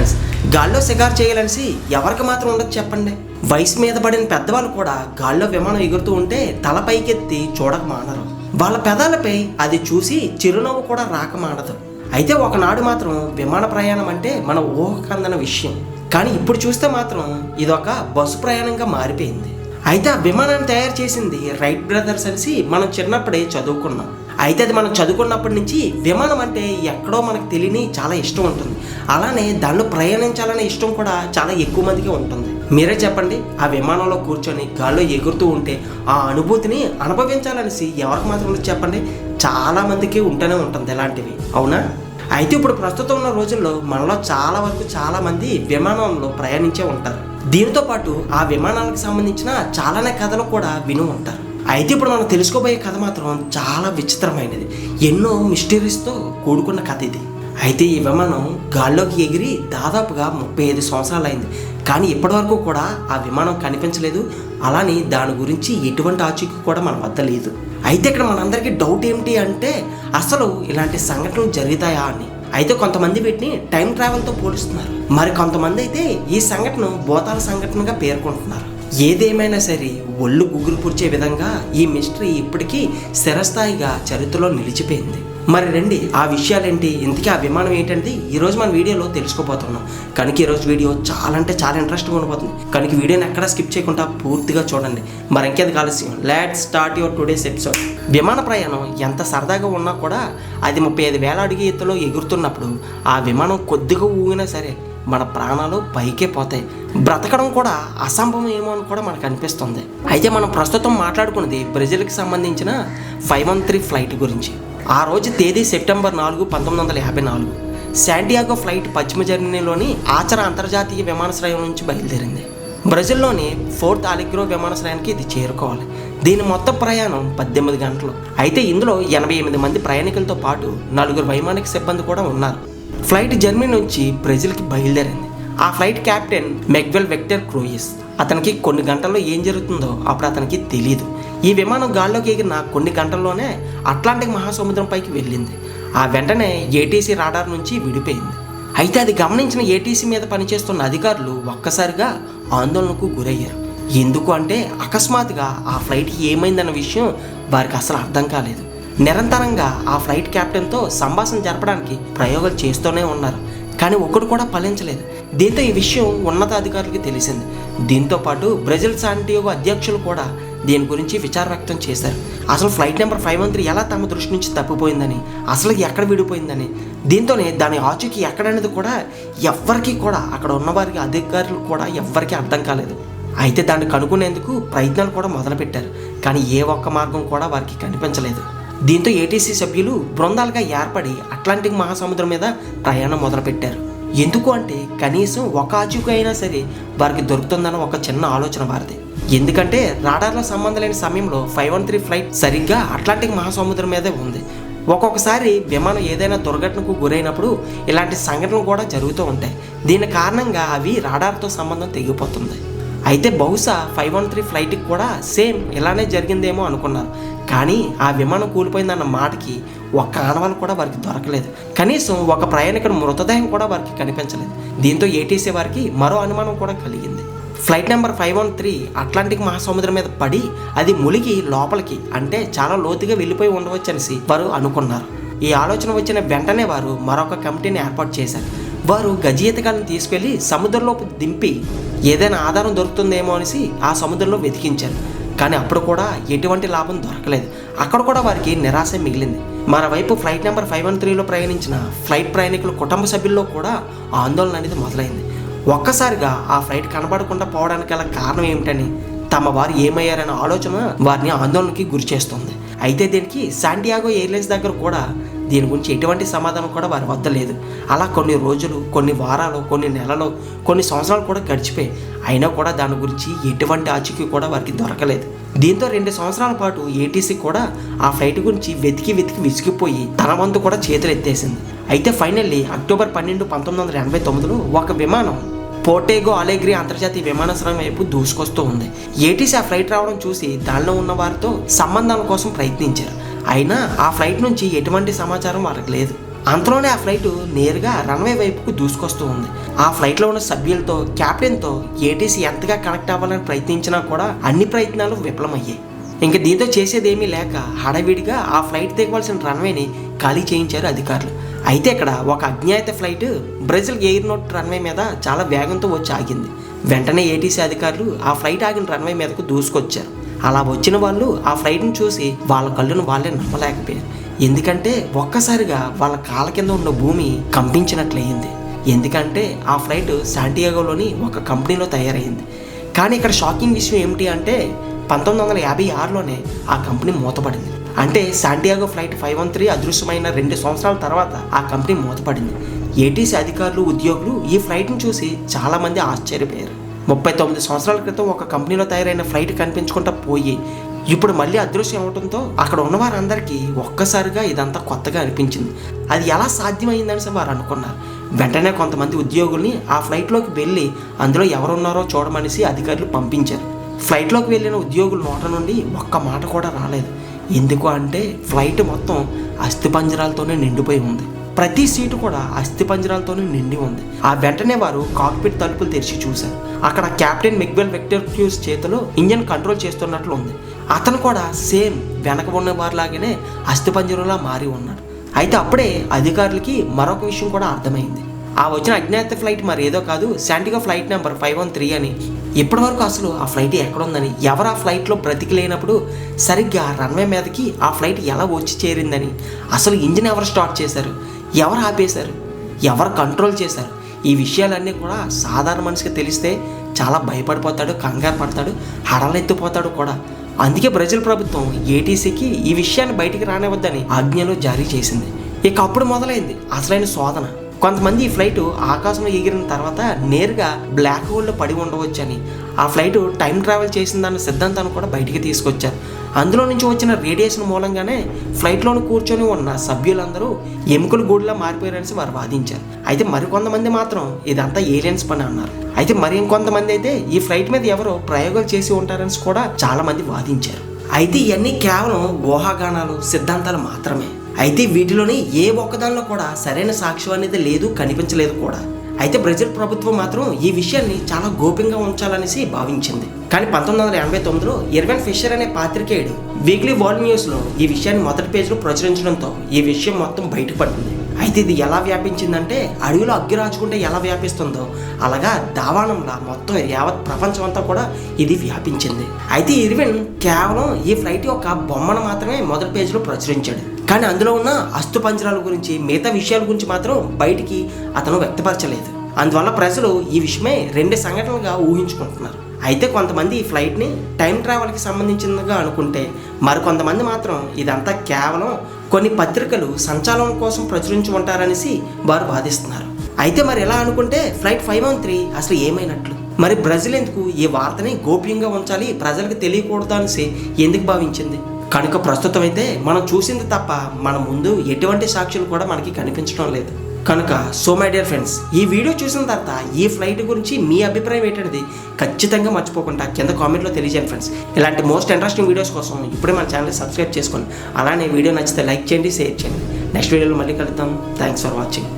Friends గాల్లో షికారు చేయాలనేసి ఎవరికి మాత్రం ఉండదు చెప్పండి. వయసు మీద పడిన పెద్దవాళ్ళు కూడా గాల్లో విమానం ఎగురుతూ ఉంటే తల పైకెత్తి చూడక మానరు. వాళ్ళ పెదాలపై అది చూసి చిరునవ్వు కూడా రాక మానదు. అయితే ఒకనాడు మాత్రం విమాన ప్రయాణం అంటే మన ఊహకందన విషయం. కానీ ఇప్పుడు చూస్తే మాత్రం ఇదొక బస్సు ప్రయాణంగా మారిపోయింది. అయితే ఆ విమానాన్ని తయారు చేసింది రైట్ బ్రదర్స్ అనేసి మనం చిన్నప్పుడే చదువుకున్నాం. అయితే అది మనం చదువుకున్నప్పటి నుంచి విమానం అంటే ఎక్కడో మనకు తెలియని చాలా ఇష్టం ఉంటుంది. అలానే దానిలో ప్రయాణించాలనే ఇష్టం కూడా చాలా ఎక్కువ మందికి ఉంటుంది. మీరే చెప్పండి ఆ విమానంలో కూర్చొని గాల్లో ఎగురుతూ ఉంటే ఆ అనుభూతిని అనుభవించాలనేసి ఎవరికి మాత్రం చెప్పండి. చాలా మందికి ఉంటూనే ఉంటుంది ఇలాంటివి. అవునా? అయితే ఇప్పుడు ప్రస్తుతం ఉన్న రోజుల్లో మనలో చాలా వరకు చాలా మంది విమానంలో ప్రయాణించే ఉంటారు. దీనితో పాటు ఆ విమానాలకు సంబంధించిన చాలానే కథలు కూడా విని ఉంటారు. అయితే ఇప్పుడు మనం తెలుసుకోబోయే కథ మాత్రం చాలా విచిత్రమైనది. ఎన్నో మిస్టరీస్తో కూడుకున్న కథ ఇది. అయితే ఈ విమానం గాల్లోకి ఎగిరి దాదాపుగా ముప్పై ఐదు సంవత్సరాలు అయింది కానీ ఇప్పటివరకు కూడా ఆ విమానం కనిపించలేదు. అలానే దాని గురించి ఎటువంటి ఆచూకీ కూడా మన వద్ద లేదు. అయితే ఇక్కడ మనందరికీ డౌట్ ఏమిటి అంటే అసలు ఇలాంటి సంఘటనలు జరుగుతాయా అని. అయితే కొంతమంది వీటిని టైం ట్రావెల్తో పోలుస్తున్నారు. మరి కొంతమంది అయితే ఈ సంఘటన భూతాల సంఘటనగా పేర్కొంటున్నారు. ఏదేమైనా సరే ఒళ్ళు గుగ్గులు పుడిచే విధంగా ఈ మిస్టరీ ఇప్పటికీ స్థిరస్థాయిగా చరిత్రలో నిలిచిపోయింది. మరి రండి ఆ విషయాలేంటి? ఇంతకీ ఆ విమానం ఏంటంటే ఈరోజు మన వీడియోలో తెలుసుకోబోతున్నాం. కనుక ఈరోజు వీడియో చాలా అంటే చాలా ఇంట్రెస్ట్గా ఉండిపోతుంది కనుక వీడియోని ఎక్కడ స్కిప్ చేయకుండా పూర్తిగా చూడండి. మరి ఇంకేది ఆలస్యం? Let start your today's episode విమాన ప్రయాణం ఎంత సరదాగా ఉన్నా కూడా అది ముప్పై ఐదు వేల అడుగు ఎత్తులో ఎగురుతున్నప్పుడు ఆ విమానం కొద్దిగా ఊగినా సరే మన ప్రాణాలు పైకే పోతాయి. బ్రతకడం కూడా అసంభవం ఏమో అని కూడా మనకు అనిపిస్తుంది. అయితే మనం ప్రస్తుతం మాట్లాడుకున్నది బ్రెజిల్కి సంబంధించిన ఫైవ్ వన్ త్రీ ఫ్లైట్ గురించి. ఆ రోజు తేదీ సెప్టెంబర్ నాలుగు పంతొమ్మిది వందల యాభై నాలుగు. శాంటియాగో ఫ్లైట్ పశ్చిమ జర్మనీలోని ఆచర అంతర్జాతీయ విమానాశ్రయం నుంచి బయలుదేరింది. బ్రెజిల్లోని ఫోర్త్ అలిగ్రో విమానాశ్రయానికి ఇది చేరుకోవాలి. దీని మొత్తం ప్రయాణం పద్దెనిమిది గంటలు. అయితే ఇందులో ఎనభై ఎనిమిది మంది ప్రయాణికులతో పాటు నలుగురు వైమానిక సిబ్బంది కూడా ఉన్నారు. ఫ్లైట్ జర్మనీ నుంచి బ్రెజిల్కి బయలుదేరింది. ఆ flight captain Miguel Victor Cruz. అతనికి కొన్ని గంటల్లో ఏం జరుగుతుందో అప్పుడు అతనికి తెలియదు ఈ విమానం గాల్లోకి ఎగిరిన కొన్ని గంటల్లోనే అట్లాంటిక్ మహాసముద్రం పైకి వెళ్ళింది. ఆ వెంటనే ఏటీసీ రాడార్ నుంచి విడిపోయింది. అయితే అది గమనించిన ఏటీసీ మీద పనిచేస్తున్న అధికారులు ఒక్కసారిగా ఆందోళనకు గురయ్యారు. ఎందుకు అంటే అకస్మాత్తుగా ఆ ఫ్లైట్కి ఏమైందన్న విషయం వారికి అసలు అర్థం కాలేదు. నిరంతరంగా ఆ ఫ్లైట్ కెప్టెన్తో సంభాషణ జరపడానికి ప్రయోగాలు చేస్తూనే ఉన్నారు. కానీ ఒకడు కూడా ఫలించలేదు. దీంతో ఈ విషయం ఉన్నతాధికారులకి తెలిసింది. దీంతో పాటు బ్రెజిల్ శాంటియోగో అధ్యక్షులు కూడా దీని గురించి విచార వ్యక్తం చేశారు. అసలు flight number five one three ఎలా తమ దృష్టి నుంచి తప్పిపోయిందని అసలు ఎక్కడ విడిపోయిందని దీంతోనే దాని ఆచూకీ ఎక్కడనేది కూడా ఎవ్వరికీ కూడా అక్కడ ఉన్న వారికి అధికారులు కూడా ఎవ్వరికీ అర్థం కాలేదు. అయితే దాన్ని కనుక్కునేందుకు ప్రయత్నాలు కూడా మొదలుపెట్టారు. కానీ ఏ ఒక్క మార్గం కూడా వారికి కనిపించలేదు. దీంతో ఏటీసీ సభ్యులు బృందాలుగా ఏర్పడి అట్లాంటిక్ మహాసముద్రం మీద ప్రయాణం మొదలుపెట్టారు. ఎందుకు అంటే కనీసం ఒక ఆచూకీ అయినా సరే వారికి దొరుకుతుందన్న ఒక చిన్న ఆలోచన వారిది. ఎందుకంటే రాడార్ల సంబంధం లేని సమయంలో ఫైవ్ వన్ త్రీ ఫ్లైట్ సరిగ్గా అట్లాంటిక్ మహాసముద్రం మీదే ఉంది. ఒక్కొక్కసారి విమానం ఏదైనా దుర్ఘటనకు గురైనప్పుడు ఇలాంటి సంఘటనలు కూడా జరుగుతూ ఉంటాయి. దీని కారణంగా అవి రాడార్తో సంబంధం తెగిపోతుంది. అయితే బహుశా ఫైవ్ వన్ త్రీ ఫ్లైట్కి కూడా సేమ్ ఇలానే జరిగిందేమో అనుకున్నారు. కానీ ఆ విమానం కూలిపోయిందన్న మాటకి ఒక్క ఆనవాళ్ళు కూడా వారికి దొరకలేదు. కనీసం ఒక ప్రయాణికుడు మృతదేహం కూడా వారికి కనిపించలేదు. దీంతో ఏటీసీ వారికి మరో అనుమానం కూడా కలిగింది. Flight number five one three Atlantic మహాసముద్రం మీద పడి అది ములిగి లోపలికి అంటే చాలా లోతుగా వెళ్ళిపోయి ఉండవచ్చు అనేసి వారు అనుకున్నారు. ఈ ఆలోచన వచ్చిన వెంటనే వారు మరొక కమిటీని ఏర్పాటు చేశారు. వారు గజీతగాలను తీసుకెళ్ళి సముద్రంలోపు దింపి ఏదైనా ఆధారం దొరుకుతుందేమో అనేసి ఆ సముద్రంలో వెతికించారు. కానీ అప్పుడు కూడా ఎటువంటి లాభం దొరకలేదు. అక్కడ కూడా వారికి నిరాశ మిగిలింది. మన వైపు ఫ్లైట్ నెంబర్ ఫైవ్ వన్ త్రీలో ప్రయాణించిన ఫ్లైట్ ప్రయాణికుల కుటుంబ సభ్యుల్లో కూడా ఆందోళన అనేది మొదలైంది. ఒక్కసారిగా ఆ ఫ్లైట్ కనబడకుండా పోవడానికి గల కారణం ఏమిటని తమ వారు ఏమయ్యారనే ఆలోచన వారిని ఆందోళనకి గురి చేస్తుంది అయితే దీనికి శాంటియాగో ఎయిర్లైన్స్ దగ్గర కూడా దీని గురించి ఎటువంటి సమాధానం కూడా వారి వద్ద లేదు. అలా కొన్ని రోజులు కొన్ని వారాలు కొన్ని నెలలు కొన్ని సంవత్సరాలు కూడా గడిచిపోయి అయినా కూడా దాని గురించి ఎటువంటి ఆచూకీ కూడా వారికి దొరకలేదు. దీంతో రెండు సంవత్సరాల పాటు ఏటీసీ కూడా ఆ ఫ్లైట్ గురించి వెతికి వెతికి విసిగిపోయి తన వంతు కూడా చేతులు ఎత్తేసింది. అయితే ఫైనల్లీ అక్టోబర్ పన్నెండు పంతొమ్మిది వందల ఎనభై తొమ్మిదిలో ఒక విమానం పోర్టేగో అలెగ్రీ అంతర్జాతీయ విమానాశ్రయం వైపు దూసుకొస్తూ ఉంది. ఏటీసీ ఆ ఫ్లైట్ రావడం చూసి దానిలో ఉన్న వారితో సంబంధాల కోసం ప్రయత్నించారు. అయినా ఆ ఫ్లైట్ నుంచి ఎటువంటి సమాచారం వాళ్ళకి లేదు. అంతలోనే ఆ ఫ్లైట్ నేరుగా రన్వే వైపుకు దూసుకొస్తూ ఉంది. ఆ ఫ్లైట్లో ఉన్న సభ్యులతో క్యాప్టెన్తో ఏటీసీ ఎంతగా కనెక్ట్ అవ్వాలని ప్రయత్నించినా కూడా అన్ని ప్రయత్నాలు విఫలమయ్యాయి. ఇంక దీంతో చేసేదేమీ లేక హడావిడిగా ఆ ఫ్లైట్ దిగవలసిన రన్వేని ఖాళీ చేయించారు అధికారులు. అయితే ఇక్కడ ఒక అజ్ఞాత flight Brazil air note runway మీద చాలా వేగంతో వచ్చి ఆగింది. వెంటనే ఏటీసీ అధికారులు ఆ ఫ్లైట్ ఆగిన రన్వే మీదకు దూసుకొచ్చారు. అలా వచ్చిన వాళ్ళు ఆ ఫ్లైట్ని చూసి వాళ్ళ కళ్ళను వాళ్ళే నమ్మలేకపోయారు. ఎందుకంటే ఒక్కసారిగా వాళ్ళ కాళ్ళ కింద ఉన్న భూమి కంపించినట్లయింది. ఎందుకంటే ఆ ఫ్లైట్ శాంటియాగోలోని ఒక కంపెనీలో తయారైంది. కానీ ఇక్కడ షాకింగ్ విషయం ఏమిటి అంటే పంతొమ్మిది వందల యాభై ఆరులోనే ఆ కంపెనీ మూతపడింది. అంటే Santiago flight five one three అదృశ్యమైన రెండు సంవత్సరాల తర్వాత ఆ కంపెనీ మూతపడింది. ఏటీసీ అధికారులు ఉద్యోగులు ఈ ఫ్లైట్ని చూసి చాలామంది ఆశ్చర్యపోయారు. ముప్పై తొమ్మిది సంవత్సరాల క్రితం ఒక కంపెనీలో తయారైన ఫ్లైట్ కనిపించకుండా పోయి ఇప్పుడు మళ్ళీ అదృశ్యం అవడంతో అక్కడ ఉన్న వారందరికీ ఒక్కసారిగా ఇదంతా కొత్తగా అనిపించింది. అది ఎలా సాధ్యమైందని సార్ వారు అనుకున్నారు. వెంటనే కొంతమంది ఉద్యోగుల్ని ఆ ఫ్లైట్లోకి వెళ్ళి అందులో ఎవరున్నారో చూడమనేసి అధికారులు పంపించారు. ఫ్లైట్లోకి వెళ్ళిన ఉద్యోగుల నోట నుండి ఒక్క మాట కూడా రాలేదు. ఎందుకు అంటే ఫ్లైట్ మొత్తం అస్థిపంజరాలతోనే నిండిపోయి ఉంది. ప్రతి సీటు కూడా అస్థిపంజరాలతోనే నిండి ఉంది. ఆ వెంటనే వారు కాక్పిట్ తలుపులు తెరిచి చూశారు. అక్కడ కెప్టెన్ మిగ్వెల్ వెక్టర్ క్యూస్ చేతిలో ఇంజన్ కంట్రోల్ చేస్తున్నట్లు ఉంది. అతను కూడా సేమ్ వెనక ఉన్న వారిలాగానే అస్థిపంజరంలా మారి ఉన్నాడు. అయితే అప్పుడే అధికారులకి మరొక విషయం కూడా అర్థమైంది. ఆ వచ్చిన అజ్ఞాత ఫ్లైట్ మరి ఏదో కాదు Santiago flight number five one three అని. ఇప్పటి వరకు అసలు ఆ ఫ్లైట్ ఎక్కడుందని ఎవరు ఆ ఫ్లైట్లో బ్రతికి లేనప్పుడు సరిగ్గా రన్వే మీదకి ఆ ఫ్లైట్ ఎలా వచ్చి చేరిందని. అసలు ఇంజిన్ ఎవరు స్టార్ట్ చేశారు? ఎవరు ఆపేశారు? ఎవరు కంట్రోల్ చేశారు? ఈ విషయాలన్నీ కూడా సాధారణ మనిషికి తెలిస్తే చాలా భయపడిపోతాడు కంగారు పడతాడు హడలెత్తిపోతాడు కూడా. అందుకే బ్రెజిల్ ప్రభుత్వం ఏటీసీకి ఈ విషయాన్ని బయటికి రానివద్దని ఆజ్ఞలు జారీ చేసింది. ఇక అప్పుడు మొదలైంది అసలైన శోధన. కొంతమంది ఈ ఫ్లైట్ ఆకాశంలో ఎగిరిన తర్వాత నేరుగా బ్లాక్ హోల్లో పడి ఉండవచ్చని. ఆ ఫ్లైట్ టైం ట్రావెల్ చేసిందన్న సిద్ధాంతాన్ని కూడా బయటికి తీసుకొచ్చారు. అందులో నుంచి వచ్చిన రేడియేషన్ మూలంగానే ఫ్లైట్లోని కూర్చొని ఉన్న సభ్యులందరూ ఎముకలు గూడులా మారిపోయారని వారు వాదించారు. అయితే మరికొంతమంది మాత్రం ఇదంతా ఏలియన్స్ పని అన్నారు. అయితే మరి ఇంకొంతమంది అయితే ఈ ఫ్లైట్ మీద ఎవరో ప్రయోగాలు చేసి ఉంటారని కూడా చాలామంది వాదించారు. అయితే ఇవన్నీ కేవలం ఊహాగానాలు సిద్ధాంతాలు మాత్రమే. అయితే వీటిలోని ఏ ఒక్కదానిలో కూడా సరైన సాక్ష్యం అనేది లేదు కనిపించలేదు కూడా. అయితే బ్రెజిల్ ప్రభుత్వం మాత్రం ఈ విషయాన్ని చాలా గోప్యంగా ఉంచాలనేసి భావించింది. కానీ పంతొమ్మిది వందల ఎనభై తొమ్మిదిలో ఇర్వెన్ ఫిషర్ అనే పాత్రికేయుడు వీక్లీ వరల్డ్ న్యూస్లో ఈ విషయాన్ని మొదటి పేజీలో ప్రచురించడంతో ఈ విషయం మొత్తం బయటపడింది. అయితే ఇది ఎలా వ్యాపించిందంటే అడవిలో అగ్గి రాచుకుంటే ఎలా వ్యాపిస్తుందో. అలాగా దావాణంలా మొత్తం యావత్ ప్రపంచం అంతా కూడా ఇది వ్యాపించింది. అయితే ఇర్విన్ కేవలం ఈ ఫ్లైట్ యొక్క బొమ్మను మాత్రమే మొదటి పేజీలో ప్రచురించాడు. కానీ అందులో ఉన్న అస్థుపంజరాల గురించి మిగతా విషయాల గురించి మాత్రం బయటికి అతను వ్యక్తపరచలేదు. అందువల్ల ప్రజలు ఈ విషయమే రెండు సంఘటనలుగా ఊహించుకుంటున్నారు. అయితే కొంతమంది ఈ ఫ్లైట్ని టైం ట్రావెల్కి సంబంధించిందిగా అనుకుంటే మరికొంతమంది మాత్రం ఇదంతా కేవలం కొన్ని పత్రికలు సంచాలనం కోసం ప్రచురించి ఉంటారనేసి వారు వాదిస్తున్నారు. అయితే మరి ఎలా అనుకుంటే ఫ్లైట్ ఫైవ్ వన్ త్రీ అసలు ఏమైనట్లు? మరి బ్రెజిల్ ఎందుకు ఈ వార్తని గోప్యంగా ఉంచాలి ప్రజలకు తెలియకూడదు అనేసి ఎందుకు భావించింది? కనుక ప్రస్తుతం అయితే మనం చూసింది తప్ప మన ముందు ఎటువంటి సాక్షులు కూడా మనకి కనిపించడం లేదు. కనుక సో మై డియర్ ఫ్రెండ్స్ ఈ వీడియో చూసిన తర్వాత ఈ ఫ్లైట్ గురించి మీ అభిప్రాయం ఏంటనేది ఖచ్చితంగా మర్చిపోకుండా కింద కామెంట్లో తెలియజేయండి ఫ్రెండ్స్ ఇలాంటి మోస్ట్ ఇంట్రెస్టింగ్ వీడియోస్ కోసం ఇప్పుడే మన ఛానల్ సబ్స్క్రైబ్ చేసుకోండి అలానే వీడియో నచ్చితే లైక్ చేయండి షేర్ చేయండి. నెక్స్ట్ వీడియోలో మళ్ళీ కలుద్దాం. Thanks for watching